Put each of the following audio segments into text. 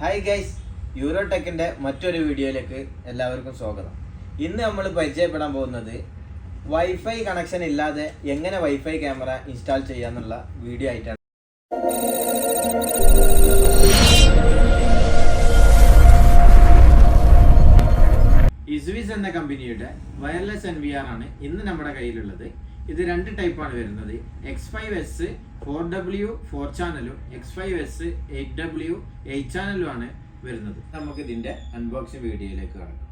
Hi guys യൂറോടെക്കിന്റെ മറ്റൊരു വീഡിയോയിലേക്ക് എല്ലാവർക്കും സ്വാഗതം. ഇന്ന് നമ്മൾ പരിചയപ്പെടാൻ പോകുന്നത് വൈഫൈ കണക്ഷൻ ഇല്ലാതെ എങ്ങനെ വൈഫൈ ക്യാമറ ഇൻസ്റ്റാൾ ചെയ്യാമെന്നുള്ള വീഡിയോ ആയിട്ടാണ്. ഇസ്വിസ് എന്ന കമ്പനിയുടെ വയർലെസ് എൻ വി ആർ ആണ് ഇന്ന് നമ്മുടെ കയ്യിലുള്ളത്. ഇത് രണ്ട് ടൈപ്പാണ് വരുന്നത്. X five S four W four ചാനലും X five S eight W eight ചാനലും ആണ് വരുന്നത്. നമുക്ക് ഇതിന്റെ അൺബോക്സിംഗ് വീഡിയോയിലേക്ക് കടക്കാം.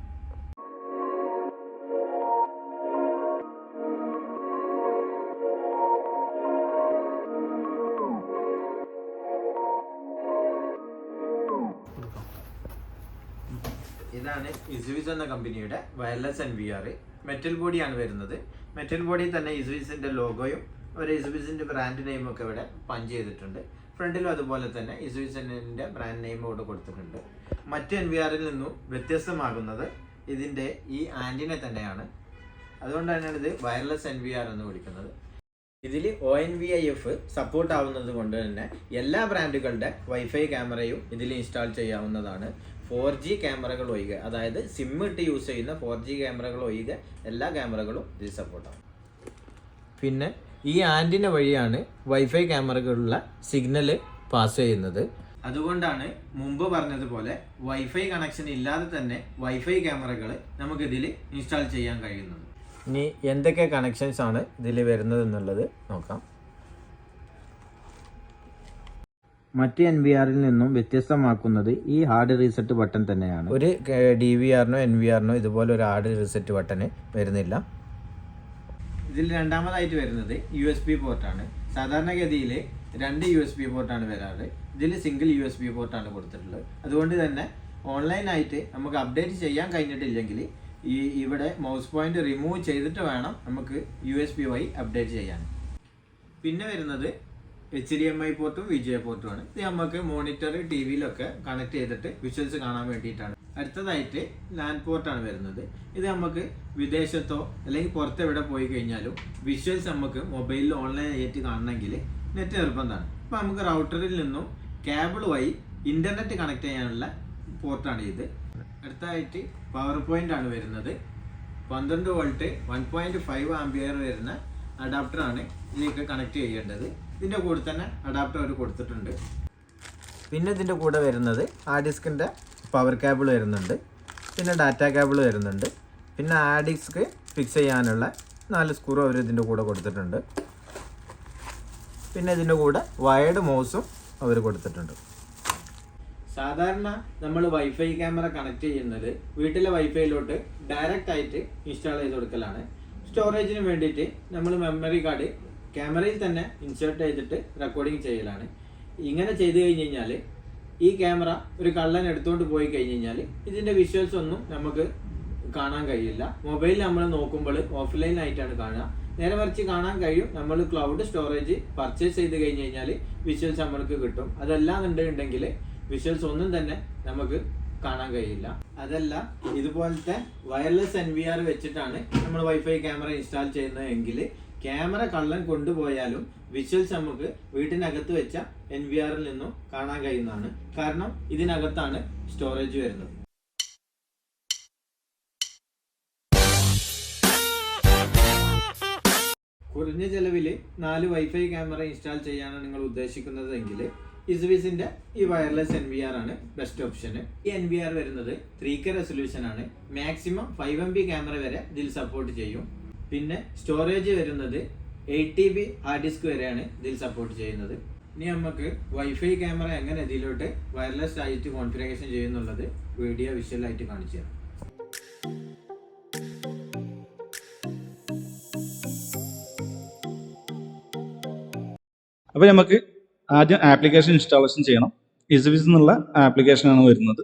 ഇതാണ് ഇസുവിസ് എന്ന കമ്പനിയുടെ wireless N V R metal ബോഡിയാണ് വരുന്നത്. മെറ്റൽ ബോഡി തന്നെ ഇസുവിസിന്റെ ലോഗോയും ഒരു ഇസുവിസിന്റെ ബ്രാൻഡ് നെയിമും ഒക്കെ ഇവിടെ പഞ്ച് ചെയ്തിട്ടുണ്ട്. ഫ്രണ്ടിലും അതുപോലെ തന്നെ ഇസുവിസിന്റെ ബ്രാൻഡ് നെയിമും ഇവിടെ കൊടുത്തിട്ടുണ്ട്. മറ്റ് എൻ വി ആറിൽ നിന്നും വ്യത്യസ്തമാകുന്നത് ഇതിന്റെ ഈ ആന്റിനെ തന്നെയാണ്. അതുകൊണ്ട് തന്നെയാണ് ഇത് വയർലെസ് എൻ വി ആർ എന്ന് വിളിക്കുന്നത്. ഇതിൽ O N V I F support ആവുന്നത് കൊണ്ട് തന്നെ എല്ലാ ബ്രാൻഡുകളുടെ വൈഫൈ ക്യാമറയും ഇതിൽ ഇൻസ്റ്റാൾ ചെയ്യാവുന്നതാണ്. ഫോർ ജി ക്യാമറകൾ ഒഴികെ അതായത് സിം ഇട്ട് യൂസ് ചെയ്യുന്ന ഫോർ ജി ക്യാമറകൾ ഒഴികെ എല്ലാ ക്യാമറകളും ഇതിൽ സപ്പോർട്ട് ആവും. പിന്നെ ഈ ആന്റിന വഴിയാണ് വൈഫൈ ക്യാമറകളുള്ള സിഗ്നൽ പാസ് ചെയ്യുന്നത്. അതുകൊണ്ടാണ് മുമ്പ് പറഞ്ഞതുപോലെ വൈഫൈ കണക്ഷൻ ഇല്ലാതെ തന്നെ വൈഫൈ ക്യാമറകൾ നമുക്കിതിൽ ഇൻസ്റ്റാൾ ചെയ്യാൻ കഴിയുന്നത്. ഇനി എന്തൊക്കെ കണക്ഷൻസ് ആണ് ഇതിൽ വരുന്നത് എന്നുള്ളത് നോക്കാം. മറ്റ് എൻ വി ആറിൽ നിന്നും വ്യത്യസ്തമാക്കുന്നത് ഈ ഹാർഡ് റീസെറ്റ് ബട്ടൺ തന്നെയാണ്. ഒരു ഡി വി ആറിനോ എൻ വി ആറിനോ ഇതുപോലെ ഒരു ഹാർഡ് റീസെറ്റ് ബട്ടൺ വരുന്നില്ല. ഇതിൽ രണ്ടാമതായിട്ട് വരുന്നത് യു എസ് ബി പോർട്ടാണ് സാധാരണഗതിയിൽ രണ്ട് യു എസ് ബി പോർട്ടാണ് വരാറ്. ഇതിൽ സിംഗിൾ യു എസ് ബി പോർട്ടാണ് കൊടുത്തിട്ടുള്ളത്. അതുകൊണ്ട് തന്നെ ഓൺലൈനായിട്ട് നമുക്ക് അപ്ഡേറ്റ് ചെയ്യാൻ കഴിഞ്ഞിട്ടില്ലെങ്കിൽ ഈ ഇവിടെ മൗസ് പോയിന്റ് റിമൂവ് ചെയ്തിട്ട് വേണം നമുക്ക് യു എസ് ബി വഴി അപ്ഡേറ്റ് ചെയ്യാൻ. പിന്നെ വരുന്നത് എച്ച് ഡി എം ഐ പോർട്ടും വി ജി ഐ പോർട്ടുമാണ് ഇത് നമുക്ക് മോണിറ്റർ ടി വിയിലൊക്കെ കണക്ട് ചെയ്തിട്ട് വിഷ്വൽസ് കാണാൻ വേണ്ടിയിട്ടാണ്. അടുത്തതായിട്ട് ലാൻഡ് പോർട്ടാണ് വരുന്നത്. ഇത് നമുക്ക് വിദേശത്തോ അല്ലെങ്കിൽ പുറത്തെവിടെ പോയി കഴിഞ്ഞാലും വിഷ്വൽസ് നമുക്ക് മൊബൈലിൽ ഓൺലൈൻ ആയിട്ട് കാണണമെങ്കിൽ നെറ്റ് നിർബന്ധമാണ്. അപ്പോൾ നമുക്ക് റൗട്ടറിൽ നിന്നും കേബിൾ വഴി ഇന്റർനെറ്റ് കണക്ട് ചെയ്യാനുള്ള പോർട്ടാണ് ഇത്. അടുത്തതായിട്ട് പവർ പോയിന്റ് ആണ് വരുന്നത്. പന്ത്രണ്ട് volt one point five ampere വരുന്ന അഡാപ്റ്ററാണ് ഇതിലേക്ക് കണക്ട് ചെയ്യേണ്ടത്. ഇതിന്റെ കൂടെ തന്നെ അഡാപ്റ്റർ അവർ കൊടുത്തിട്ടുണ്ട്. പിന്നെ ഇതിന്റെ കൂടെ വരുന്നത് ആ ഡിസ്കിന്റെ പവർ കേബിൾ വരുന്നുണ്ട്. പിന്നെ ഡാറ്റ കേബിൾ വരുന്നുണ്ട്. പിന്നെ ആ ഡിസ്ക് ഫിക്സ് ചെയ്യാനുള്ള നാല് സ്ക്രൂ അവർ ഇതിന്റെ കൂടെ കൊടുത്തിട്ടുണ്ട്. പിന്നെ ഇതിന്റെ കൂടെ വയർഡ് മൗസും അവർ കൊടുത്തിട്ടുണ്ട്. സാധാരണ നമ്മൾ വൈഫൈ ക്യാമറ കണക്ട് ചെയ്യുന്നത് വീട്ടിലെ വൈഫൈയിലോട്ട് ഡയറക്റ്റ് ആയിട്ട് ഇൻസ്റ്റാൾ ചെയ്ത് കൊടുക്കലാണ്. സ്റ്റോറേജിന് വേണ്ടിയിട്ട് നമ്മൾ മെമ്മറി കാർഡ് ക്യാമറയിൽ തന്നെ ഇൻസേർട്ട് ചെയ്തിട്ട് റെക്കോർഡിങ് ചെയ്യലാണ്. ഇങ്ങനെ ചെയ്തു കഴിഞ്ഞ് കഴിഞ്ഞാൽ ഈ ക്യാമറ ഒരു കള്ളൻ എടുത്തുകൊണ്ട് പോയി കഴിഞ്ഞ് കഴിഞ്ഞാൽ ഇതിന്റെ വിഷ്വൽസ് ഒന്നും നമുക്ക് കാണാൻ കഴിയില്ല. മൊബൈലിൽ നമ്മൾ നോക്കുമ്പോൾ ഓഫ്ലൈൻ ആയിട്ടാണ് കാണുക. നേരെ മറിച്ച് കാണാൻ കഴിയും. നമ്മൾ ക്ലൗഡ് സ്റ്റോറേജ് പർച്ചേസ് ചെയ്ത് കഴിഞ്ഞ് കഴിഞ്ഞാൽ വിഷ്വൽസ് നമ്മൾക്ക് കിട്ടും. അതെല്ലാം ഉണ്ടെങ്കിൽ വിഷ്വൽസ് ഒന്നും തന്നെ നമുക്ക് കാണാൻ കഴിയില്ല. അതല്ല ഇതുപോലത്തെ വയർലെസ് എൻ വി ആർ വെച്ചിട്ടാണ് നമ്മൾ വൈഫൈ ക്യാമറ ഇൻസ്റ്റാൾ ചെയ്യുന്നത് എങ്കിൽ ക്യാമറ കള്ളൻ കൊണ്ടുപോയാലും വിഷ്വൽസ് നമുക്ക് വീട്ടിനകത്ത് വെച്ച എൻ വി ആറിൽ നിന്നും കാണാൻ കഴിയുന്നതാണ്. കാരണം ഇതിനകത്താണ് സ്റ്റോറേജ് വരുന്നത്. കുറഞ്ഞ ചെലവിൽ നാല് വൈഫൈ ക്യാമറ ഇൻസ്റ്റാൾ ചെയ്യാനാണ് നിങ്ങൾ ഉദ്ദേശിക്കുന്നത് എങ്കിൽ ഇസ്വിസിന്റെ ഈ വയർലെസ് എൻ വി ആർ ആണ് ബെസ്റ്റ് ഓപ്ഷൻ ഈ എൻ വി ആർ വരുന്നത് ത്രീ കെ റെസൊല്യൂഷൻ ആണ്. Maximum five M B camera വരെ ഇതിൽ സപ്പോർട്ട് ചെയ്യും. പിന്നെ സ്റ്റോറേജ് വരുന്നത് eight T B hard disk വരെയാണ് ഇതിൽ സപ്പോർട്ട് ചെയ്യുന്നത്. ഇനി നമുക്ക് വൈഫൈ ക്യാമറ എങ്ങനെ ഇതിലോട്ട് വയർലെസ് ആയിട്ട് കോൺഫിഗറേഷൻ ചെയ്യുന്നുള്ളത് വീഡിയോ വിഷ്വലായിട്ട് കാണിച്ചു തരാം. അപ്പോൾ നമുക്ക് ആദ്യം ആപ്ലിക്കേഷൻ ഇൻസ്റ്റാളേഷൻ ചെയ്യണം. ഇസ്വിസ് എന്നുള്ള ആപ്ലിക്കേഷനാണ് വരുന്നത്.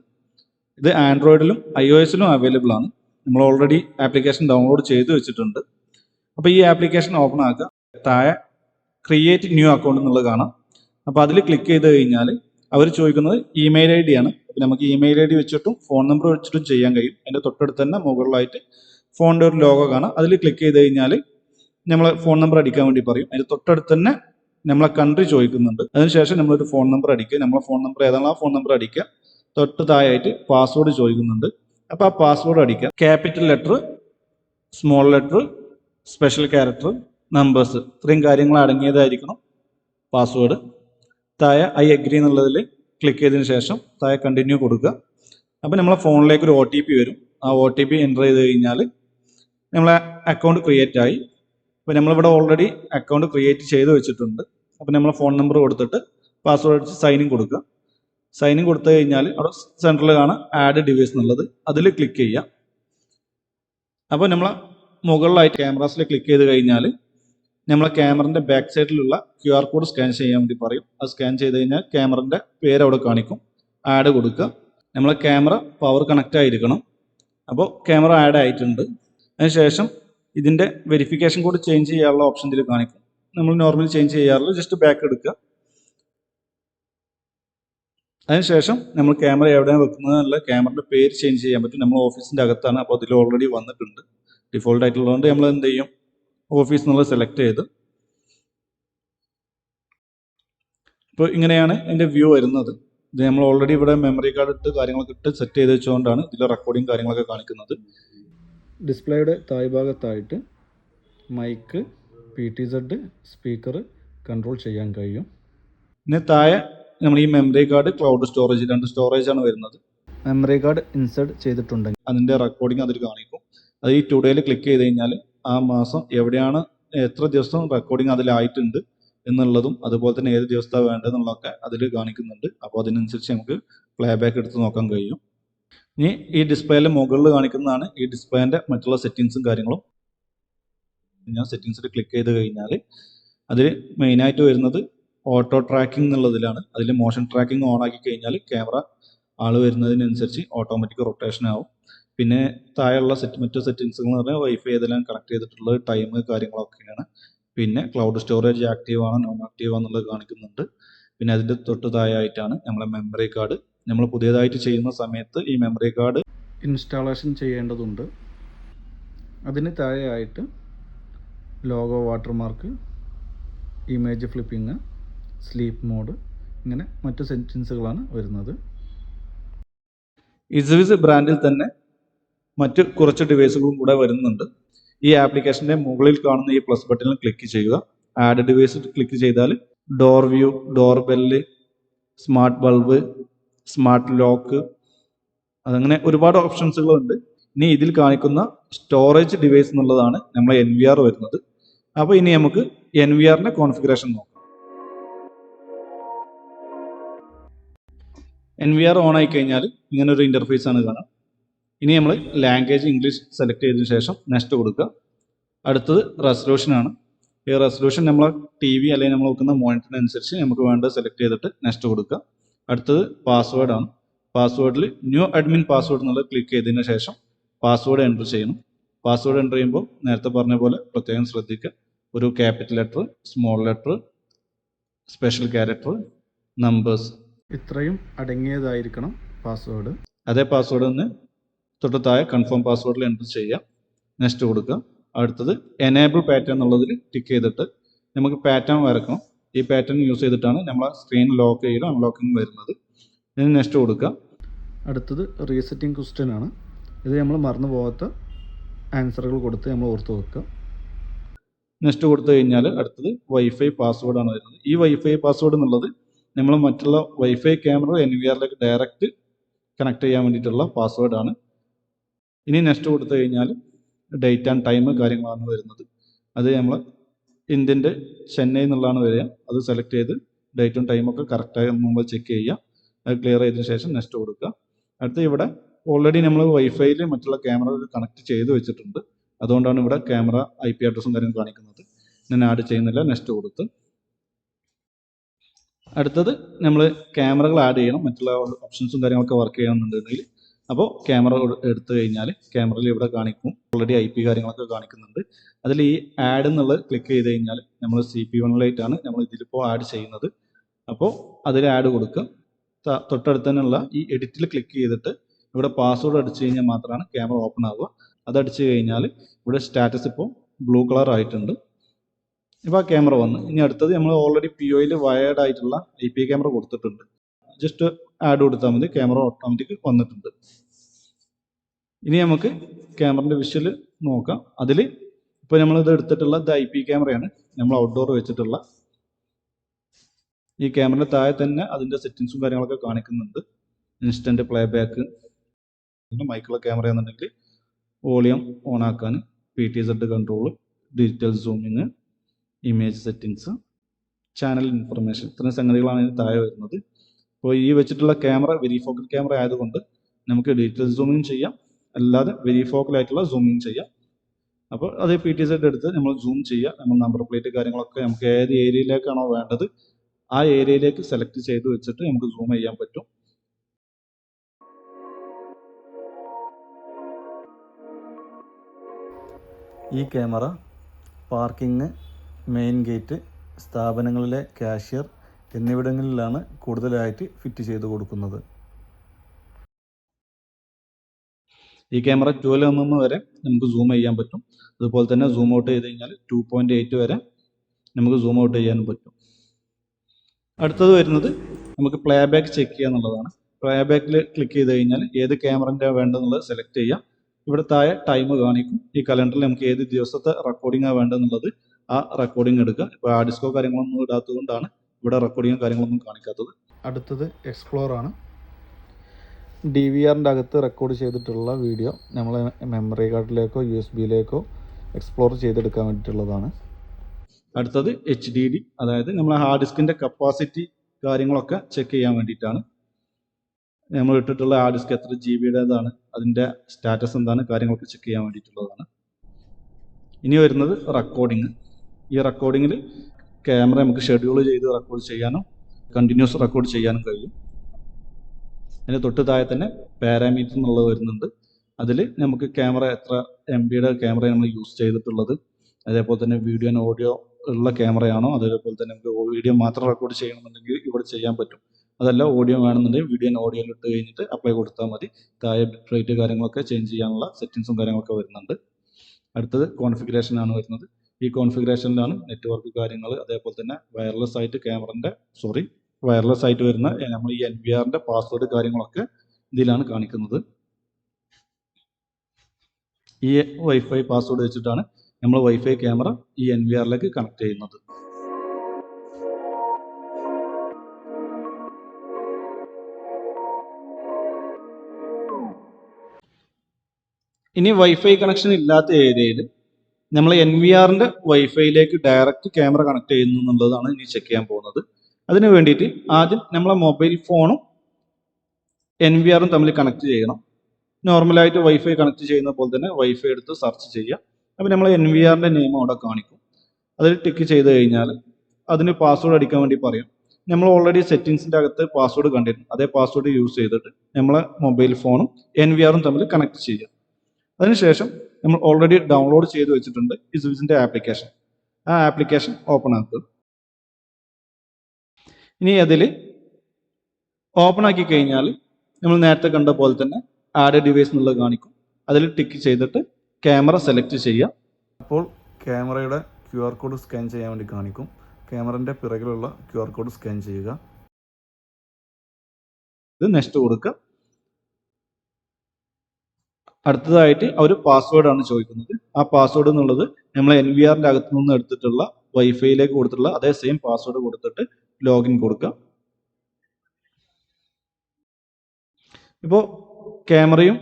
ഇത് ആൻഡ്രോയിഡിലും ഐ ഒ എസിലും അവൈലബിൾ ആണ്. നമ്മൾ ഓൾറെഡി ആപ്ലിക്കേഷൻ ഡൗൺലോഡ് ചെയ്ത് വെച്ചിട്ടുണ്ട്. അപ്പോൾ ഈ ആപ്ലിക്കേഷൻ ഓപ്പൺ ആക്കുക. താഴെ ക്രിയേറ്റ് ന്യൂ അക്കൗണ്ട് എന്നുള്ളത് കാണാം. അപ്പോൾ അതിൽ ക്ലിക്ക് ചെയ്ത് കഴിഞ്ഞാൽ അവർ ചോദിക്കുന്നത് ഇമെയിൽ ഐ ഡി ആണ്. അപ്പോൾ നമുക്ക് ഇമെയിൽ ഐ ഡി വെച്ചിട്ടും ഫോൺ നമ്പർ വെച്ചിട്ടും ചെയ്യാൻ കഴിയും. അതിന്റെ തൊട്ടടുത്ത് തന്നെ മുകളിലായിട്ട് ഫോണിന്റെ ഒരു ലോഗോ കാണാം. അതിൽ ക്ലിക്ക് ചെയ്ത് കഴിഞ്ഞാൽ നമ്മൾ ഫോൺ നമ്പർ അടിക്കാൻ വേണ്ടി പറയും. അതിന്റെ തൊട്ടടുത്ത് തന്നെ നമ്മളെ കൺട്രി ചോദിക്കുന്നുണ്ട്. അതിനുശേഷം നമ്മളൊരു ഫോൺ നമ്പർ അടിക്കുക. നമ്മളെ ഫോൺ നമ്പർ ഏതാണോ ആ ഫോൺ നമ്പർ അടിക്കുക. തൊട്ട് താഴെയായിട്ട് പാസ്വേഡ് ചോദിക്കുന്നുണ്ട്. അപ്പോൾ ആ പാസ്വേഡ് അടിക്കാം. Capital letter small letter special character numbers ഇത്രയും കാര്യങ്ങൾ അടങ്ങിയതായിരിക്കണം പാസ്വേഡ് താഴെ ഐ അഗ്രി എന്നുള്ളതിൽ ക്ലിക്ക് ചെയ്തതിന് ശേഷം താഴെ കണ്ടിന്യൂ കൊടുക്കുക. അപ്പോൾ നമ്മളെ ഫോണിലേക്ക് ഒരു ഒ ടി പി വരും. ആ ഒ ടി പി എന്റർ ചെയ്ത് കഴിഞ്ഞാൽ നമ്മളെ അക്കൗണ്ട് ക്രിയേറ്റ് ആയി. അപ്പോൾ നമ്മളിവിടെ ഓൾറെഡി അക്കൗണ്ട് ക്രിയേറ്റ് ചെയ്ത് വെച്ചിട്ടുണ്ട്. അപ്പോൾ നമ്മളെ ഫോൺ നമ്പർ കൊടുത്തിട്ട് പാസ്വേഡ് അടിച്ച് സൈനിങ് കൊടുക്കുക. സൈനിങ് കൊടുത്തു കഴിഞ്ഞാൽ അവിടെ കാണാം ആഡ് ഡിവൈസ് എന്നുള്ളത്. അതിൽ ക്ലിക്ക് ചെയ്യുക അപ്പോൾ നമ്മൾ മുകളിലായിട്ട് ക്യാമറാസിൽ ക്ലിക്ക് ചെയ്ത് കഴിഞ്ഞാൽ നമ്മളെ ക്യാമറിന്റെ ബാക്ക് സൈഡിലുള്ള ക്യു ആർ കോഡ് സ്കാൻ ചെയ്യാൻ വേണ്ടി പറയും. അത് സ്കാൻ ചെയ്ത് കഴിഞ്ഞാൽ ക്യാമറിന്റെ പേര് അവിടെ കാണിക്കും. ആഡ് കൊടുക്കുക. നമ്മളെ ക്യാമറ പവർ കണക്റ്റ് ആയിരിക്കണം. അപ്പോൾ ക്യാമറ ആഡ് ആയിട്ടുണ്ട്. അതിനുശേഷം ഇതിന്റെ വെരിഫിക്കേഷൻ കോഡ് ചേഞ്ച് ചെയ്യാനുള്ള ഓപ്ഷൻ ഇതിൽ കാണിക്കും. നമ്മൾ നോർമലി ചേഞ്ച് ചെയ്യാറില്ല ജസ്റ്റ് ബാക്ക് എടുക്കുക. അതിനുശേഷം നമ്മൾ ക്യാമറ എവിടെയാണ് വെക്കുന്നത് എന്നുള്ള ക്യാമറയുടെ പേര് ചേഞ്ച് ചെയ്യാൻ പറ്റും. നമ്മൾ ഓഫീസിന്റെ അകത്താണ്. അപ്പോൾ അതിൽ ഓൾറെഡി വന്നിട്ടുണ്ട്. ഡിഫോൾട്ട് ആയിട്ടുള്ളതുകൊണ്ട് നമ്മൾ എന്ത് ചെയ്യും? ഓഫീസ് എന്നുള്ളത് സെലക്ട് ചെയ്ത്. ഇപ്പോൾ ഇങ്ങനെയാണ് എന്റെ വ്യൂ വരുന്നത്. ഇത് നമ്മൾ ഓൾറെഡി ഇവിടെ മെമ്മറി കാർഡ് ഇട്ട് കാര്യങ്ങളൊക്കെ ഇട്ട് സെറ്റ് ചെയ്ത് വെച്ചുകൊണ്ടാണ് ഇതിലെ റെക്കോർഡിങ് കാര്യങ്ങളൊക്കെ കാണിക്കുന്നത്. ഡിസ്പ്ലേയുടെ താഴ്ഭാഗത്തായിട്ട് mic P T Z speaker control ചെയ്യാൻ കഴിയും. പിന്നെ താഴെ നമ്മൾ ഈ മെമ്മറി കാർഡ് ക്ലൗഡ് സ്റ്റോറേജ് രണ്ട് സ്റ്റോറേജ് ആണ് വരുന്നത്. മെമ്മറി കാർഡ് ഇൻസേർട്ട് ചെയ്തിട്ടുണ്ടെങ്കിൽ. അതിന്റെ റെക്കോർഡിംഗ് അതിൽ കാണിക്കും. അത് ഈ ടുഡേയിൽ ക്ലിക്ക് ചെയ്ത് കഴിഞ്ഞാൽ ആ മാസം എവിടെയാണ് എത്ര ദിവസം റെക്കോർഡിംഗ് അതിലായിട്ടുണ്ട് എന്നുള്ളതും അതുപോലെ തന്നെ ഏത് ദിവസത്താണ് വേണ്ടതെന്നുള്ളതൊക്കെ അതിൽ കാണിക്കുന്നുണ്ട്. അപ്പോൾ അതിനനുസരിച്ച് നമുക്ക് പ്ലേ ബാക്ക് എടുത്ത് നോക്കാൻ കഴിയും. ഇനി ഈ ഡിസ്പ്ലേയിലെ മുകളിൽ കാണിക്കുന്നതാണ് ഈ ഡിസ്പ്ലേന്റെ മറ്റുള്ള സെറ്റിങ്സും കാര്യങ്ങളും. ഞാൻ സെറ്റിങ്സിൽ ക്ലിക്ക് ചെയ്ത് കഴിഞ്ഞാൽ അതിൽ മെയിനായിട്ട് വരുന്നത് ഓട്ടോ ട്രാക്കിംഗ് എന്നുള്ളതിലാണ്. അതിൽ മോഷൻ ട്രാക്കിംഗ് ഓൺ ആക്കി കഴിഞ്ഞാൽ ക്യാമറ ആൾ വരുന്നതിനനുസരിച്ച് ഓട്ടോമാറ്റിക് റൊട്ടേഷൻ ആവും. പിന്നെ താഴെയുള്ള സെറ്റ് മറ്റു സെറ്റിങ്സ് എന്ന് പറഞ്ഞാൽ വൈഫൈ ഏതെല്ലാം കണക്ട് ചെയ്തിട്ടുള്ള ടൈം കാര്യങ്ങളൊക്കെയാണ് പിന്നെ ക്ലൗഡ് സ്റ്റോറേജ് ആക്റ്റീവ് ആണ് നോൺ ആക്റ്റീവ് ആണെന്നുള്ളത് കാണിക്കുന്നുണ്ട്. പിന്നെ അതിന്റെ തൊട്ട് താഴെയായിട്ടാണ് നമ്മളെ മെമ്മറി കാർഡ് നമ്മൾ പുതിയതായിട്ട് ചെയ്യുന്ന സമയത്ത് ഈ മെമ്മറി കാർഡ് ഇൻസ്റ്റാളേഷൻ ചെയ്യേണ്ടതുണ്ട്. അതിന് താഴെയായിട്ട് logo watermark image flipping sleep mode ഇങ്ങനെ മറ്റു സെറ്റിങ്സുകളാണ് വരുന്നത്. ഇസുവിസ് ബ്രാൻഡിൽ തന്നെ മറ്റ് കുറച്ച് ഡിവൈസുകളും കൂടെ വരുന്നുണ്ട്. ഈ ആപ്ലിക്കേഷന്റെ മുകളിൽ കാണുന്ന ഈ പ്ലസ് ബട്ടണിൽ ക്ലിക്ക് ചെയ്യുക. ആഡ് ഡിവൈസ് ക്ലിക്ക് ചെയ്താൽ door view door bell smart bulb smart lock അതങ്ങനെ ഒരുപാട് ഓപ്ഷൻസുകളുണ്ട് ഇനി ഇതിൽ കാണിക്കുന്ന സ്റ്റോറേജ് ഡിവൈസ് എന്നുള്ളതാണ് നമ്മളെ എൻ വരുന്നത്. അപ്പോൾ ഇനി നമുക്ക് എൻ വി ആറിന്റെ കോൺഫിഗറേഷൻ നോക്കാം. എൻ വി ആർ ഓൺ ആയി കഴിഞ്ഞാൽ ഇങ്ങനെ ഒരു ഇന്റർഫേസ് ആണ് കാണാം. ഇനി നമ്മൾ ലാംഗ്വേജ് ഇംഗ്ലീഷ് സെലക്ട് ചെയ്തതിനു ശേഷം നെക്സ്റ്റ് കൊടുക്കുക. അടുത്തത് റെസൊല്യൂഷൻ ആണ്. ഈ റെസൊല്യൂഷൻ നമ്മൾ ടി വി അല്ലെങ്കിൽ നമ്മൾ നോക്കുന്ന മോണിറ്ററിനനുസരിച്ച് നമുക്ക് വേണ്ടത് സെലക്ട് ചെയ്തിട്ട് നെക്സ്റ്റ് കൊടുക്കുക. അടുത്തത് പാസ്വേഡ് ആണ്. പാസ്വേഡിൽ ന്യൂ അഡ്മിൻ പാസ്വേഡ് എന്നുള്ളത് ക്ലിക്ക് ചെയ്തതിന് ശേഷം പാസ്വേഡ് എന്റർ ചെയ്യണം. പാസ്വേഡ് എന്റർ ചെയ്യുമ്പോൾ നേരത്തെ പറഞ്ഞ പോലെ പ്രത്യേകം ശ്രദ്ധിക്കുക. ഒരു capital letter small letter special character numbers ഇത്രയും അടങ്ങിയതായിരിക്കണം പാസ്വേഡ് അതേ പാസ്വേഡ് ഒന്ന് തൊട്ട് താഴെ കൺഫേം പാസ്വേഡിൽ എന്റർ ചെയ്യാം നെക്സ്റ്റ് കൊടുക്കുക. അടുത്തത് എനേബിൾ പാറ്റേൺ എന്നുള്ളതിൽ ടിക്ക് ചെയ്തിട്ട് നമുക്ക് പാറ്റേൺ വരക്കണം ഈ പാറ്റേൺ യൂസ് ചെയ്തിട്ടാണ് നമ്മൾ സ്ക്രീൻ ലോക്ക് ചെയ്യലും അൺലോക്കിങ് വരുന്നത്. ഇതിന് നെക്സ്റ്റ് കൊടുക്കുക. അടുത്തത് റീസെറ്റിംഗ് ക്വസ്റ്റ്യൻ ആണ്. ഇത് നമ്മൾ മറന്നു പോകാത്ത ആൻസറുകൾ കൊടുത്ത് നമ്മൾ ഓർത്ത് വെക്കുക. നെക്സ്റ്റ് കൊടുത്തു കഴിഞ്ഞാൽ അടുത്തത് വൈഫൈ പാസ്വേഡ് ആണ് വരുന്നത്. ഈ വൈഫൈ പാസ്വേഡ് എന്നുള്ളത് നമ്മൾ മറ്റുള്ള വൈഫൈ ക്യാമറ എൻ വി ആറിലേക്ക് ഡയറക്റ്റ് കണക്ട് ചെയ്യാൻ വേണ്ടിയിട്ടുള്ള പാസ്വേഡാണ് ഇനി നെക്സ്റ്റ് കൊടുത്തു കഴിഞ്ഞാൽ ഡേറ്റ് ആൻഡ് ടൈം കാര്യങ്ങളാണ് വരുന്നത്. അത് നമ്മൾ ഇന്ത്യന്റെ ചെന്നൈ എന്നുള്ളതാണ് വരിക. അത് സെലക്ട് ചെയ്ത് ഡേറ്റും ടൈമൊക്കെ കറക്റ്റായി നമ്മൾ ചെക്ക് ചെയ്യുക. അത് ക്ലിയർ ചെയ്തതിന് ശേഷം നെക്സ്റ്റ് കൊടുക്കുക. അടുത്ത് ഇവിടെ ഓൾറെഡി നമ്മൾ വൈഫൈയിൽ മറ്റുള്ള ക്യാമറ കണക്ട് ചെയ്ത് വെച്ചിട്ടുണ്ട്. അതുകൊണ്ടാണ് ഇവിടെ ക്യാമറ ഐ പി അഡ്രസ്സും കാര്യങ്ങളും കാണിക്കുന്നത്. ഞാൻ ആഡ് ചെയ്യുന്നില്ല. നെക്സ്റ്റ് കൊടുത്ത് അടുത്തത് നമ്മൾ ക്യാമറകൾ ആഡ് ചെയ്യണം. മറ്റുള്ള ഓപ്ഷൻസും കാര്യങ്ങളൊക്കെ വർക്ക് ചെയ്യണമെന്നുണ്ടെങ്കിൽ. അപ്പോൾ ക്യാമറ എടുത്തു കഴിഞ്ഞാൽ ക്യാമറയിൽ ഇവിടെ കാണിക്കും. ഓൾറെഡി ഐ പി കാര്യങ്ങളൊക്കെ കാണിക്കുന്നുണ്ട്. അതിൽ ഈ ആഡ് എന്നുള്ളത് ക്ലിക്ക് ചെയ്ത് കഴിഞ്ഞാൽ നമ്മൾ സി പി വണ്ണിലായിട്ടാണ് നമ്മൾ ഇതിലിപ്പോൾ ആഡ് ചെയ്യുന്നത്. അപ്പോൾ അതിൽ ആഡ് കൊടുക്കുക. തൊട്ടടുത്ത് തന്നെയുള്ള ഈ എഡിറ്റിൽ ക്ലിക്ക് ചെയ്തിട്ട് ഇവിടെ പാസ്വേഡ് അടിച്ചു കഴിഞ്ഞാൽ മാത്രമാണ് ക്യാമറ ഓപ്പൺ ആവുക. അത് അടിച്ചു കഴിഞ്ഞാൽ ഇവിടെ സ്റ്റാറ്റസ് ഇപ്പോൾ ബ്ലൂ കളർ ആയിട്ടുണ്ട്. ഇപ്പോൾ ആ ക്യാമറ വന്നു. ഇനി അടുത്തത് നമ്മൾ ഓൾറെഡി പി ഒയിൽ വയേർഡ് ആയിട്ടുള്ള ഐ പി ക്യാമറ കൊടുത്തിട്ടുണ്ട്. ജസ്റ്റ് ആഡ് കൊടുത്താൽ മതി. ക്യാമറ ഓട്ടോമാറ്റിക് വന്നിട്ടുണ്ട്. ഇനി നമുക്ക് ക്യാമറന്റെ വിഷ്വൽ നോക്കാം. അതിൽ ഇപ്പോൾ നമ്മളിത് എടുത്തിട്ടുള്ള ഇത് ഐ പി ക്യാമറയാണ് നമ്മൾ ഔട്ട്ഡോർ വെച്ചിട്ടുള്ള ഈ ക്യാമറയുടെ താഴെ തന്നെ അതിന്റെ സെറ്റിങ്സും കാര്യങ്ങളൊക്കെ കാണിക്കുന്നുണ്ട്. ഇൻസ്റ്റന്റ് പ്ലേ ബാക്ക് പിന്നെ മൈക്കുള്ള ക്യാമറ എന്നുണ്ടെങ്കിൽ വോളിയം ഓൺ ആക്കാൻ P T Z control digital zooming image settings channel information ഇത്രയും സംഗതികളാണ് ഇതിന് താഴെ വരുന്നത്. അപ്പോൾ ഈ വെച്ചിട്ടുള്ള ക്യാമറ വെരി ഫോക്കൽ ക്യാമറ ആയതുകൊണ്ട് നമുക്ക് ഡീറ്റെയിൽസ് സൂമിങ് ചെയ്യാം. അല്ലാതെ വെരി ഫോക്കൽ ആയിട്ടുള്ള സൂമിങ് ചെയ്യാം. അപ്പോൾ അത് പി ടി സെറ്റ് എടുത്ത് നമ്മൾ സൂം ചെയ്യുക. നമ്മൾ നമ്പർ പ്ലേറ്റ് കാര്യങ്ങളൊക്കെ നമുക്ക് ഏത് ഏരിയയിലേക്കാണോ വേണ്ടത് ആ ഏരിയയിലേക്ക് സെലക്ട് ചെയ്ത് വെച്ചിട്ട് നമുക്ക് സൂം ചെയ്യാൻ പറ്റും. ഈ ക്യാമറ പാർക്കിംഗ് മെയിൻ ഗേറ്റ് സ്ഥാപനങ്ങളിലെ കാഷ്യർ എന്നിവിടങ്ങളിലാണ് കൂടുതലായിട്ട് ഫിറ്റ് ചെയ്ത് കൊടുക്കുന്നത്. ഈ ക്യാമറ ട്വൽവ് എം എം വരെ നമുക്ക് സൂം ചെയ്യാൻ പറ്റും. അതുപോലെ തന്നെ സൂം ഔട്ട് ചെയ്ത് കഴിഞ്ഞാൽ ടു പോയിന്റ് എയ്റ്റ് വരെ നമുക്ക് സൂം ഔട്ട് ചെയ്യാനും പറ്റും. അടുത്തത് വരുന്നത് നമുക്ക് പ്ലേ ബാക്ക് ചെക്ക് ചെയ്യുക എന്നുള്ളതാണ്. പ്ലേ ബാക്കിൽ ക്ലിക്ക് ചെയ്ത് കഴിഞ്ഞാൽ ഏത് ക്യാമറന്റെ വേണ്ടതെന്നുള്ളത് സെലക്ട് ചെയ്യാം. ഇവിടെ താഴെ ടൈം കാണിക്കും. ഈ കലണ്ടറിൽ നമുക്ക് ഏത് ദിവസത്തെ റെക്കോർഡിംഗാണ് വേണ്ടതെന്നുള്ളത് ആ റെക്കോർഡിംഗ് എടുക്കുക. ഇപ്പോൾ ആ ഡിസ്കോ കാര്യങ്ങളൊന്നും ഇടാത്തത് കൊണ്ടാണ് ഇവിടെ റെക്കോർഡിങ്ങും കാര്യങ്ങളൊന്നും കാണിക്കാത്തത്. അടുത്തത് എക്സ്പ്ലോർ ആണ്. ഡി വി ആറിന്റെ അകത്ത് റെക്കോർഡ് ചെയ്തിട്ടുള്ള വീഡിയോ നമ്മൾ മെമ്മറി കാർഡിലേക്കോ യു എസ് ബിയിലേക്കോ എക്സ്പ്ലോർ ചെയ്തെടുക്കാൻ വേണ്ടിയിട്ടുള്ളതാണ്. അടുത്തത് എച്ച് ഡി ഡി അതായത് നമ്മൾ ഹാർഡ് ഡിസ്കിന്റെ കപ്പാസിറ്റി കാര്യങ്ങളൊക്കെ ചെക്ക് ചെയ്യാൻ വേണ്ടിയിട്ടാണ്. നമ്മൾ ഇട്ടിട്ടുള്ള ഹാർഡ് ഡിസ്ക് എത്ര ജി ബിയുടേതാണ് അതിന്റെ സ്റ്റാറ്റസ് എന്താണ് കാര്യങ്ങളൊക്കെ ചെക്ക് ചെയ്യാൻ വേണ്ടിയിട്ടുള്ളതാണ്. ഇനി വരുന്നത് റെക്കോർഡിങ് ഈ റെക്കോർഡിങ്ങിൽ ക്യാമറ നമുക്ക് ഷെഡ്യൂൾ ചെയ്ത് റെക്കോർഡ് ചെയ്യാനും കണ്ടിന്യൂസ് റെക്കോർഡ് ചെയ്യാനും കഴിയും. അതിന് തൊട്ട് താഴെ തന്നെ പാരാമീറ്റർ എന്നുള്ളത് വരുന്നുണ്ട്. അതിൽ നമുക്ക് ക്യാമറ എത്ര എം ബിയുടെ ക്യാമറ നമ്മൾ യൂസ് ചെയ്തിട്ടുള്ളത്. അതേപോലെ തന്നെ വീഡിയോ ആൻഡ് ഓഡിയോ ഉള്ള ക്യാമറയാണോ അതേപോലെ തന്നെ നമുക്ക് വീഡിയോ മാത്രം റെക്കോർഡ് ചെയ്യണമെന്നുണ്ടെങ്കിൽ ഇവിടെ ചെയ്യാൻ പറ്റും. അതല്ല ഓഡിയോ വേണമെന്നുണ്ടെങ്കിൽ വീഡിയോ ആൻഡ് ഓഡിയോയിൽ ഇട്ട് കഴിഞ്ഞിട്ട് അപ്ലൈ കൊടുത്താൽ മതി. താഴെ റേറ്റ് കാര്യങ്ങളൊക്കെ ചേഞ്ച് ചെയ്യാനുള്ള സെറ്റിങ്സും കാര്യങ്ങളൊക്കെ വരുന്നുണ്ട്. അടുത്തത് കോൺഫിഗറേഷൻ ആണ് വരുന്നത്. ഈ കോൺഫിഗറേഷനിലാണ് നെറ്റ്വർക്ക് കാര്യങ്ങൾ അതേപോലെ തന്നെ വയർലെസ് ആയിട്ട് ക്യാമറന്റെ സോറി വയർലെസ് ആയിട്ട് വരുന്ന നമ്മൾ ഈ എൻ വി ആറിന്റെ പാസ്വേഡ് കാര്യങ്ങളൊക്കെ ഇതിലാണ് കാണിക്കുന്നത്. ഈ വൈഫൈ പാസ്വേഡ് വെച്ചിട്ടാണ് നമ്മൾ വൈഫൈ ക്യാമറ ഈ എൻ വി ആറിലേക്ക് കണക്ട് ചെയ്യുന്നത്. ഇനി വൈഫൈ കണക്ഷൻ ഇല്ലാത്ത ഏരിയയിൽ നമ്മൾ എൻ വി ആറിന്റെ വൈഫൈയിലേക്ക് ഡയറക്റ്റ് ക്യാമറ കണക്ട് ചെയ്യുന്നു എന്നുള്ളതാണ് ഇനി ചെക്ക് ചെയ്യാൻ പോകുന്നത്. അതിന് വേണ്ടിയിട്ട് ആദ്യം നമ്മളെ മൊബൈൽ ഫോണും എൻ വി ആറും തമ്മിൽ കണക്ട് ചെയ്യണം. നോർമലായിട്ട് വൈഫൈ കണക്ട് ചെയ്യുന്ന പോലെ തന്നെ വൈഫൈ എടുത്ത് സെർച്ച് ചെയ്യുക. അപ്പോൾ നമ്മൾ എൻ വി ആറിന്റെ നെയിം അവിടെ കാണിക്കും. അതിൽ ടിക്ക് ചെയ്ത് കഴിഞ്ഞാൽ അതിന് പാസ്വേഡ് അടിക്കാൻ വേണ്ടി പറയും. നമ്മൾ ഓൾറെഡി സെറ്റിങ്സിന്റെ അകത്ത് പാസ്വേഡ് കണ്ടിരുന്നു. അതേ പാസ്വേഡ് യൂസ് ചെയ്തിട്ട് നമ്മളെ മൊബൈൽ ഫോണും എൻ വി ആറും തമ്മിൽ കണക്ട് ചെയ്യുക. അതിനുശേഷം നമ്മൾ ഓൾറെഡി ഡൗൺലോഡ് ചെയ്ത് വെച്ചിട്ടുണ്ട് ഇസുവിസിന്റെ ആപ്ലിക്കേഷൻ ആ ആപ്ലിക്കേഷൻ ഓപ്പൺ ആക്കുക ഇനി അതിൽ ഓപ്പൺ ആക്കി കഴിഞ്ഞാൽ നമ്മൾ നേരത്തെ കണ്ട പോലെ തന്നെ ആഡ് ഡിവൈസ് എന്നുള്ളത് കാണിക്കും. അതിൽ ടിക്ക് ചെയ്തിട്ട് ക്യാമറ സെലക്ട് ചെയ്യുക. അപ്പോൾ ക്യാമറയുടെ ക്യു ആർ കോഡ് സ്കാൻ ചെയ്യാൻ വേണ്ടി കാണിക്കും. ക്യാമറന്റെ പിറകിലുള്ള ക്യു ആർ കോഡ് സ്കാൻ ചെയ്യുക. ഇത് നെക്സ്റ്റ് കൊടുക്കുക. അടുത്തതായിട്ട് അവർ പാസ്വേഡാണ് ചോദിക്കുന്നത്. ആ പാസ്വേഡ് എന്നുള്ളത് നമ്മൾ എൻ വി ആറിന്റെ അകത്തു നിന്ന് എടുത്തിട്ടുള്ള വൈഫൈയിലേക്ക് കൊടുത്തിട്ടുള്ള അതേ സെയിം പാസ്വേഡ് കൊടുത്തിട്ട് ലോഗിൻ കൊടുക്കുക ഇപ്പോൾ ക്യാമറയും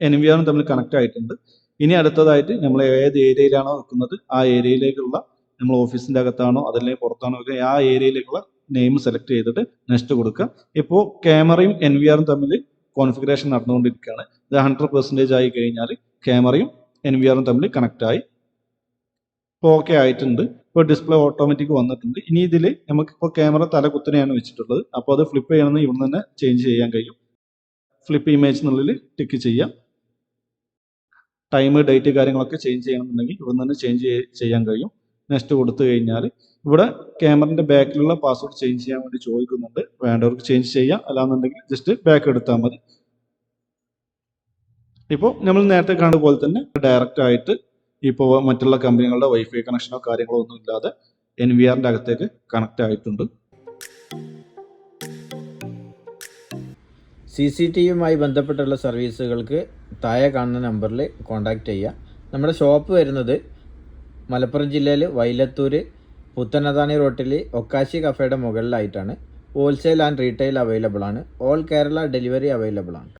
എൻ വി ആറും തമ്മിൽ കണക്ട് ആയിട്ടുണ്ട്. ഇനി അടുത്തതായിട്ട് നമ്മൾ ഏത് ഏരിയയിലാണോ വെക്കുന്നത് ആ ഏരിയയിലേക്കുള്ള നമ്മൾ ഓഫീസിന്റെ അകത്താണോ അതല്ലെങ്കിൽ പുറത്താണോ വെക്കുക ആ ഏരിയയിലേക്കുള്ള നെയിം സെലക്ട് ചെയ്തിട്ട് നെക്സ്റ്റ് കൊടുക്കുക ഇപ്പോൾ ക്യാമറയും എൻ വി ആറും തമ്മിൽ കോൺഫിഗറേഷൻ നടന്നുകൊണ്ടിരിക്കുകയാണ്. ഇത് ഹൺഡ്രഡ് പെർസെന്റേജ് ആയി കഴിഞ്ഞാൽ ക്യാമറയും എൻ വി ആറും തമ്മിൽ കണക്ട് ആയി. ഓക്കെ ആയിട്ടുണ്ട്. ഇപ്പോൾ ഡിസ്പ്ലേ ഓട്ടോമാറ്റിക് വന്നിട്ടുണ്ട്. ഇനി ഇതിൽ നമുക്ക് ഇപ്പോൾ ക്യാമറ തല കുത്തനെയാണ് വെച്ചിട്ടുള്ളത്. അപ്പോൾ അത് ഫ്ലിപ്പ് ചെയ്യണമെന്ന് ഇവിടെ തന്നെ ചേഞ്ച് ചെയ്യാൻ കഴിയും. ഫ്ലിപ്പ് ഇമേജ് എന്നുള്ളിൽ ടിക്ക് ചെയ്യാം. ടൈം ഡേറ്റ് കാര്യങ്ങളൊക്കെ ചേഞ്ച് ചെയ്യണമെന്നുണ്ടെങ്കിൽ ഇവിടെ തന്നെ ചേഞ്ച് ചെയ്യാൻ കഴിയും. നെക്സ്റ്റ് കൊടുത്തു കഴിഞ്ഞാൽ ഇവിടെ ക്യാമറിന്റെ ബാക്കിലുള്ള പാസ്വേഡ് ചേഞ്ച് ചെയ്യാൻ വേണ്ടി ചോദിക്കുന്നുണ്ട്. വേണ്ടവർക്ക് ചേഞ്ച് ചെയ്യാം. അല്ലാന്നുണ്ടെങ്കിൽ ജസ്റ്റ് ബാക്ക് എടുത്താൽ മതി. ഇപ്പോൾ നമ്മൾ നേരത്തെ കണ്ട പോലെ തന്നെ ഡയറക്റ്റ് ആയിട്ട് ഇപ്പോൾ മറ്റുള്ള കമ്പനികളുടെ വൈഫൈ കണക്ഷനോ കാര്യങ്ങളോ ഒന്നും ഇല്ലാതെ എൻ വി ആറിന്റെ അകത്തേക്ക് കണക്ട് ആയിട്ടുണ്ട്. സി സി ടി വിയുമായി ബന്ധപ്പെട്ടുള്ള സർവീസുകൾക്ക് താഴെ കാണുന്ന നമ്പറിൽ കോൺടാക്റ്റ് ചെയ്യാം നമ്മുടെ ഷോപ്പ് വരുന്നത് മലപ്പുറം ജില്ലയിൽ വൈലത്തൂർ പുത്തനതാണി റോട്ടിൽ ഒക്കാശി കഫേയുടെ മുകളിലായിട്ടാണ്. ഹോൾസെയിൽ ആൻഡ് റീറ്റെയിൽ അവൈലബിൾ ആണ്. ഓൾ കേരള ഡെലിവറി അവൈലബിൾ ആണ്.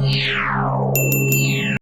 Yeah.